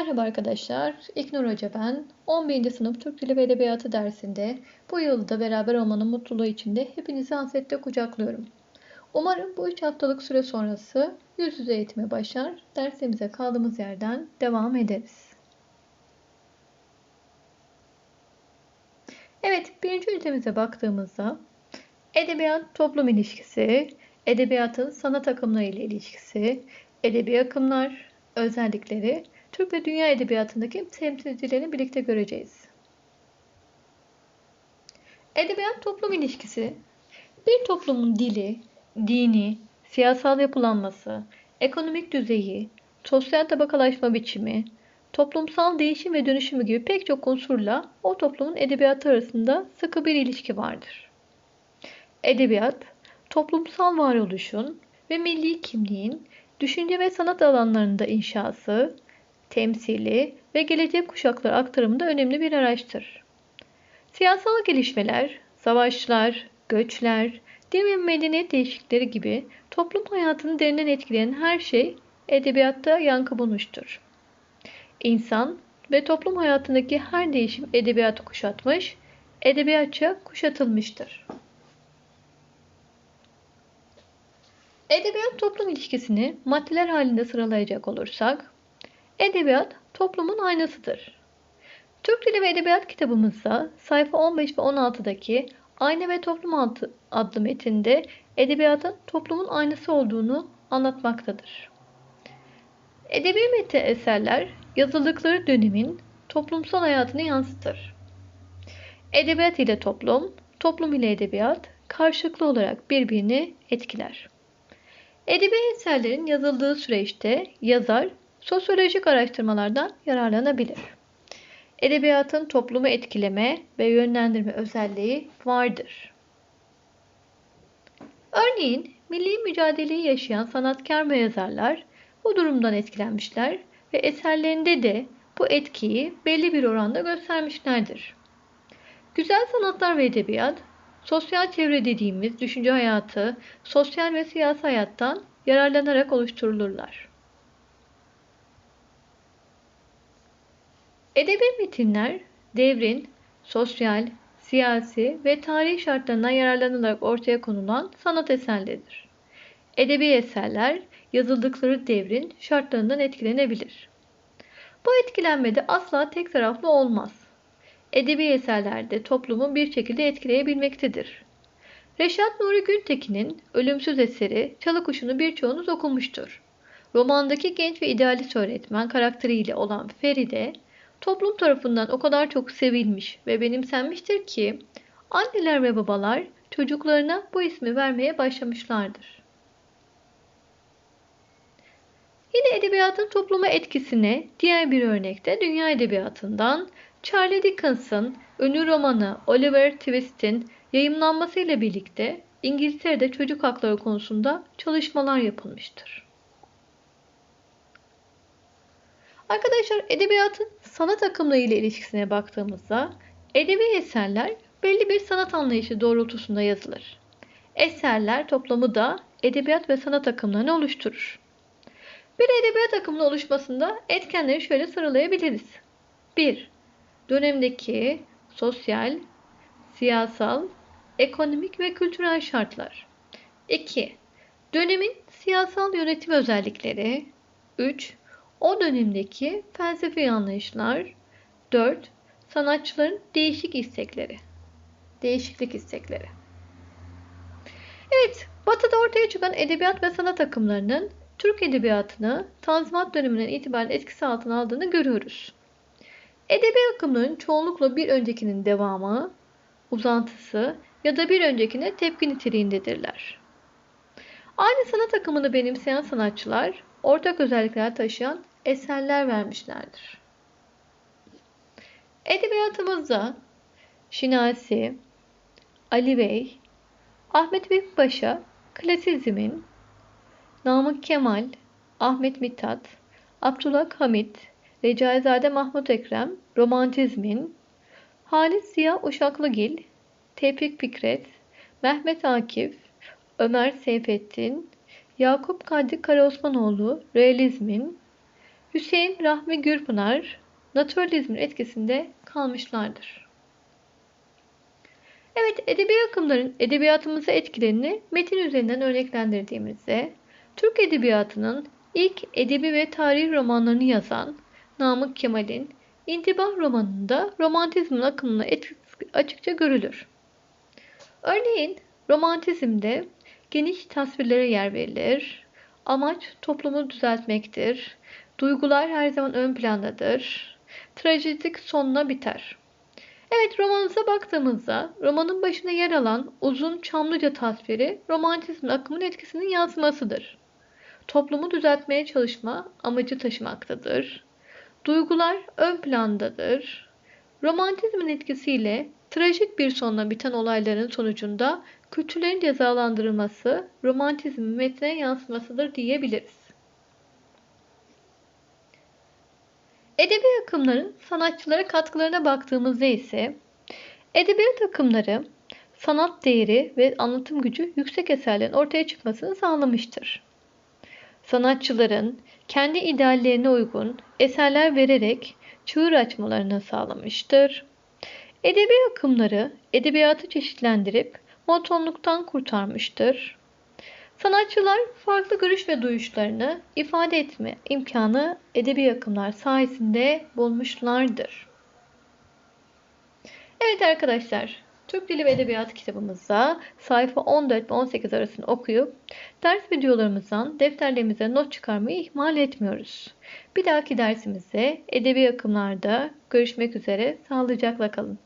Merhaba arkadaşlar, İknur Hoca ben. 11. sınıf Türk Dili ve Edebiyatı dersinde bu yılda beraber olmanın mutluluğu içinde hepinizi hasretle kucaklıyorum. Umarım bu 3 haftalık süre sonrası yüz yüze eğitime başlar, dersimize kaldığımız yerden devam ederiz. Evet, birinci ünitemize baktığımızda edebiyat toplum ilişkisi, edebiyatın sanat akımları ile ilişkisi, edebi akımlar, özellikleri, Türk ve dünya edebiyatındaki temsilcilerini birlikte göreceğiz. Edebiyat toplum ilişkisi, bir toplumun dili, dini, siyasal yapılanması, ekonomik düzeyi, sosyal tabakalaşma biçimi, toplumsal değişim ve dönüşümü gibi pek çok unsurla o toplumun edebiyatı arasında sıkı bir ilişki vardır. Edebiyat, toplumsal varoluşun ve milli kimliğin düşünce ve sanat alanlarında inşası, temsili ve gelecek kuşaklar aktarımında önemli bir araçtır. Siyasal gelişmeler, savaşlar, göçler, din ve medeniyet değişiklikleri gibi toplum hayatını derinden etkileyen her şey edebiyatta yankı bulmuştur. İnsan ve toplum hayatındaki her değişim edebiyatı kuşatmış, edebiyatça kuşatılmıştır. Edebiyat toplum ilişkisini maddeler halinde sıralayacak olursak, edebiyat toplumun aynasıdır. Türk Dili ve Edebiyat kitabımızda sayfa 15 ve 16'daki Ayna ve Toplum adlı metinde edebiyatın toplumun aynası olduğunu anlatmaktadır. Edebi metin eserler yazıldıkları dönemin toplumsal hayatını yansıtır. Edebiyat ile toplum, toplum ile edebiyat karşılıklı olarak birbirini etkiler. Edebi eserlerin yazıldığı süreçte yazar sosyolojik araştırmalardan yararlanabilir. Edebiyatın toplumu etkileme ve yönlendirme özelliği vardır. Örneğin milli mücadeleyi yaşayan sanatkar ve yazarlar bu durumdan etkilenmişler ve eserlerinde de bu etkiyi belli bir oranda göstermişlerdir. Güzel sanatlar ve edebiyat, sosyal çevre dediğimiz düşünce hayatı, sosyal ve siyasi hayattan yararlanarak oluşturulurlar. Edebi metinler devrin sosyal, siyasi ve tarihi şartlarından yararlanılarak ortaya konulan sanat eserleridir. Edebi eserler yazıldıkları devrin şartlarından etkilenebilir. Bu etkilenmede asla tek taraflı olmaz. Edebi eserlerde toplumu bir şekilde etkileyebilmektedir. Reşat Nuri Güntekin'in ölümsüz eseri Çalı Kuşu'nu birçoğunuz okumuştur. Romandaki genç ve idealist öğretmen karakteriyle olan Feride, toplum tarafından o kadar çok sevilmiş ve benimsenmiştir ki anneler ve babalar çocuklarına bu ismi vermeye başlamışlardır. Yine edebiyatın topluma etkisine diğer bir örnekte dünya edebiyatından Charlie Dickens'ın ünlü romanı Oliver Twist'in yayımlanmasıyla birlikte İngiltere'de çocuk hakları konusunda çalışmalar yapılmıştır. Arkadaşlar edebiyatın sanat akımları ile ilişkisine baktığımızda edebi eserler belli bir sanat anlayışı doğrultusunda yazılır. Eserler toplamı da edebiyat ve sanat akımlarını oluşturur. Bir edebiyat akımının oluşmasında etkenleri şöyle sıralayabiliriz. 1. Dönemdeki sosyal, siyasal, ekonomik ve kültürel şartlar. 2. Dönemin siyasal yönetim özellikleri. 3. O dönemdeki felsefi anlayışlar. 4. Sanatçıların değişik istekleri. Değişiklik istekleri. Evet, Batı'da ortaya çıkan edebiyat ve sanat akımlarının Türk edebiyatını Tanzimat döneminden itibaren etkisi altına aldığını görüyoruz. Edebi akımların çoğunlukla bir öncekinin devamı, uzantısı ya da bir öncekine tepki niteliğindedirler. Aynı sanat akımını benimseyen sanatçılar ortak özellikler taşıyan eserler vermişlerdir. Edebiyatımızda Şinasi, Ali Bey, Ahmet Paşa klasizmin, Namık Kemal, Ahmet Mithat, Abdullah Hamit, Recaizade Mahmut Ekrem, Romantizmin, Halit Ziya Uşaklıgil, Tevfik Fikret, Mehmet Akif, Ömer Seyfettin, Yakup Kadri Karaosmanoğlu, Realizmin, Hüseyin Rahmi Gürpınar naturalizmin etkisinde kalmışlardır. Evet, edebi akımların edebiyatımıza etkilerini metin üzerinden örneklendirdiğimizde, Türk edebiyatının ilk edebi ve tarih romanlarını yazan Namık Kemal'in İntibah romanında romantizmin akımına açıkça görülür. Örneğin romantizmde geniş tasvirlere yer verilir. Amaç toplumu düzeltmektir. Duygular her zaman ön plandadır. Trajedik sonuna biter. Evet romanımıza baktığımızda romanın başında yer alan uzun Çamlıca tasviri romantizmin akımın etkisinin yansımasıdır. Toplumu düzeltmeye çalışma amacı taşımaktadır. Duygular ön plandadır. Romantizmin etkisiyle trajik bir sonla biten olayların sonucunda kötülerin cezalandırılması romantizmin metne yansımasıdır diyebiliriz. Edebi akımların sanatçılara katkılarına baktığımızda ise edebiyat akımları sanat değeri ve anlatım gücü yüksek eserlerin ortaya çıkmasını sağlamıştır. Sanatçıların kendi ideallerine uygun eserler vererek çığır açmalarını sağlamıştır. Edebi akımları edebiyatı çeşitlendirip monotonluktan kurtarmıştır. Sanatçılar farklı görüş ve duyuşlarını ifade etme imkanı edebi akımlar sayesinde bulmuşlardır. Evet arkadaşlar, Türk Dili ve Edebiyatı kitabımızda sayfa 14 ve 18 arasını okuyup ders videolarımızdan defterlerimize not çıkarmayı ihmal etmiyoruz. Bir dahaki dersimizde edebi akımlarda görüşmek üzere. Sağlıcakla kalın.